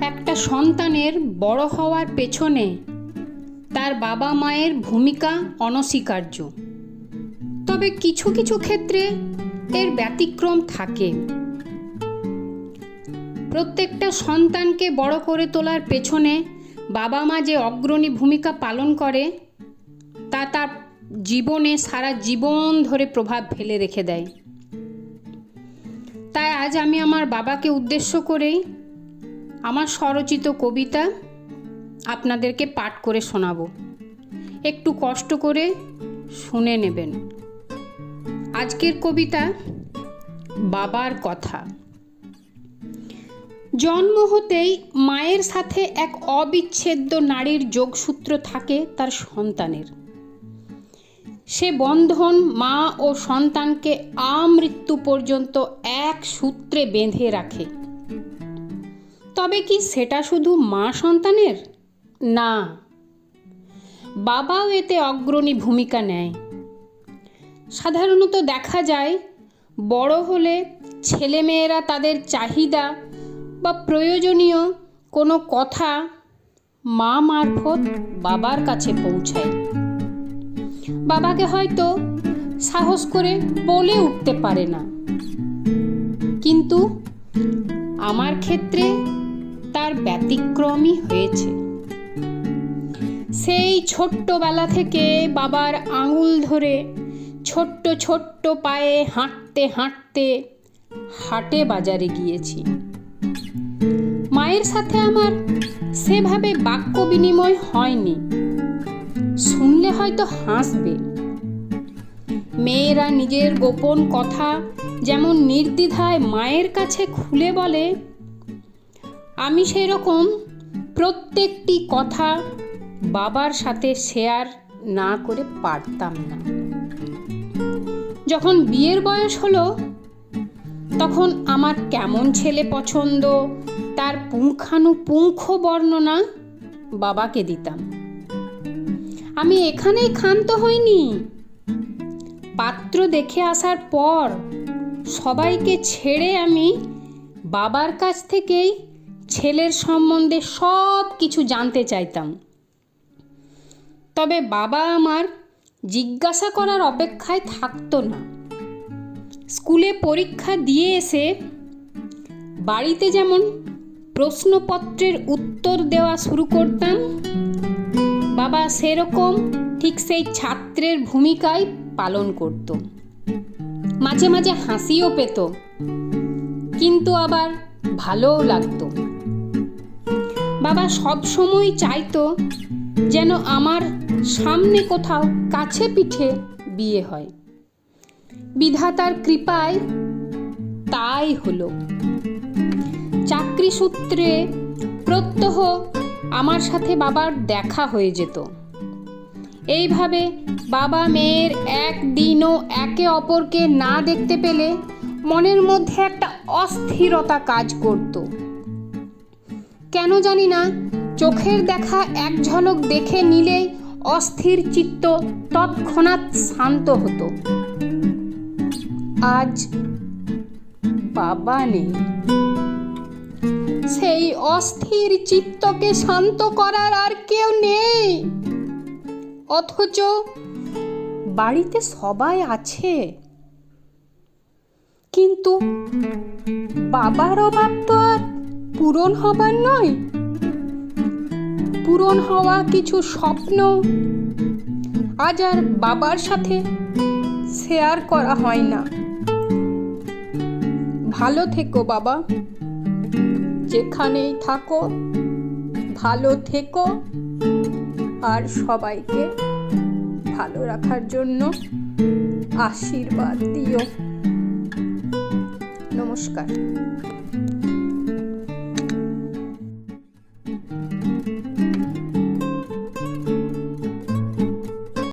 একটা সন্তানের বড় হওয়ার পেছনে তার বাবা মায়ের ভূমিকা অনস্বীকার্য। তবে কিছু কিছু ক্ষেত্রে এর ব্যতিক্রম থাকে। প্রত্যেকটা সন্তানকে বড় করে তোলার পেছনে বাবা মা যে অগ্রণী ভূমিকা পালন করে, তা তার জীবনে সারা জীবন ধরে প্রভাব ফেলে রেখে দেয়। তাই আজ আমি আমার বাবাকে উদ্দেশ্য করেই আমার স্বরচিত কবিতা আপনাদেরকে পাঠ করে শোনাব। একটু কষ্ট করে শুনে নেবেন। আজকের কবিতা বাবার কথা। জন্ম হতেই মায়ের সাথে এক অবিচ্ছেদ্য নারীর যোগসূত্র থাকে তার সন্তানের। সে বন্ধন মা ও সন্তানকে আমৃত্যু পর্যন্ত এক সূত্রে বেঁধে রাখে। তবে কি সেটা শুধু মা সন্তানের? না। বাবাও এতে অগ্রণী ভূমিকা নেয়। সাধারণত দেখা যায়, বড় হলে ছেলেমেয়েরা তাদের চাহিদা বা প্রয়োজনীয় কোনো কথা মা মারফত বাবার কাছে পৌঁছায়। বাবাকে হয়তো সাহস করে বলে উঠতে পারে না। কিন্তু আমার ক্ষেত্রে তার ব্যতিক্রমই হয়েছে। সেই ছোট্টবেলা থেকে বাবার আঙুল ধরে ছোট্ট ছোট্ট পায়ে হাঁটতে হাঁটতে হাটে বাজারে গিয়েছি। মায়ের সাথে আমার সেভাবে বাক্য বিনিময় হয়নি। শুনলে হয়তো হাসবে। মেয়েরা নিজের গোপন কথা যেমন নির্দ্বিধায় মায়ের কাছে খুলে বলে, আমি সেরকম প্রত্যেকটি কথা বাবার সাথে শেয়ার না করে পারতাম না। যখন বিয়ের বয়স হলো, তখন আমার কেমন ছেলে পছন্দ, তার পুঙ্খানুপুঙ্খ বর্ণনা বাবাকে দিতাম। আমি এখানেই ক্ষান্ত হইনি। পাত্র দেখে আসার পর সবাইকে ছেড়ে আমি বাবার কাছ থেকেই ছেলের সম্বন্ধে সব কিছু জানতে চাইতাম। তবে বাবা আমার জিজ্ঞাসা করার অপেক্ষায় থাকতো না। স্কুলে পরীক্ষা দিয়ে এসে বাড়িতে যেমন প্রশ্নপত্রের উত্তর দেওয়া শুরু করতাম বাবা সেরকম ঠিক সেই ছাত্রের ভূমিকায় পালন করত। মাঝে মাঝে হাসিও পেত, কিন্তু আবার ভালোও লাগতো। বাবা সব সময় চাইতো যেন আমার সামনে কোথাও কাছে পিঠে বিয়ে হয়। বিধাতার কৃপায় তাই হলো। চাকরি সূত্রে প্রত্যহ আমার সাথে বাবার দেখা হয়ে যেত। এইভাবে বাবা মেয়ের একদিনও একে অপরকে না দেখতে পেলে মনের মধ্যে একটা অস্থিরতা কাজ করত। কেন জানি না, চোখের দেখা এক ঝলক দেখে নিলেই অস্থির চিত্ত তৎক্ষণাৎ শান্ত হতো। আজ বাবা নেই। সেই অস্থির চিত্তকে শান্ত করার আর কেউ নেই। অথচ বাড়িতে সবাই আছে। কিন্তু বাবার অভাব তো আর পূরণ হবার নয়। পূরণ হওয়া কিছু স্বপ্ন আজ আর বাবার সাথে শেয়ার করা হয় না। ভালো থেকো বাবা। যেখানেই থাকো ভালো থেকো আর সবাইকে ভালো রাখার জন্য আশীর্বাদ দিও। নমস্কার।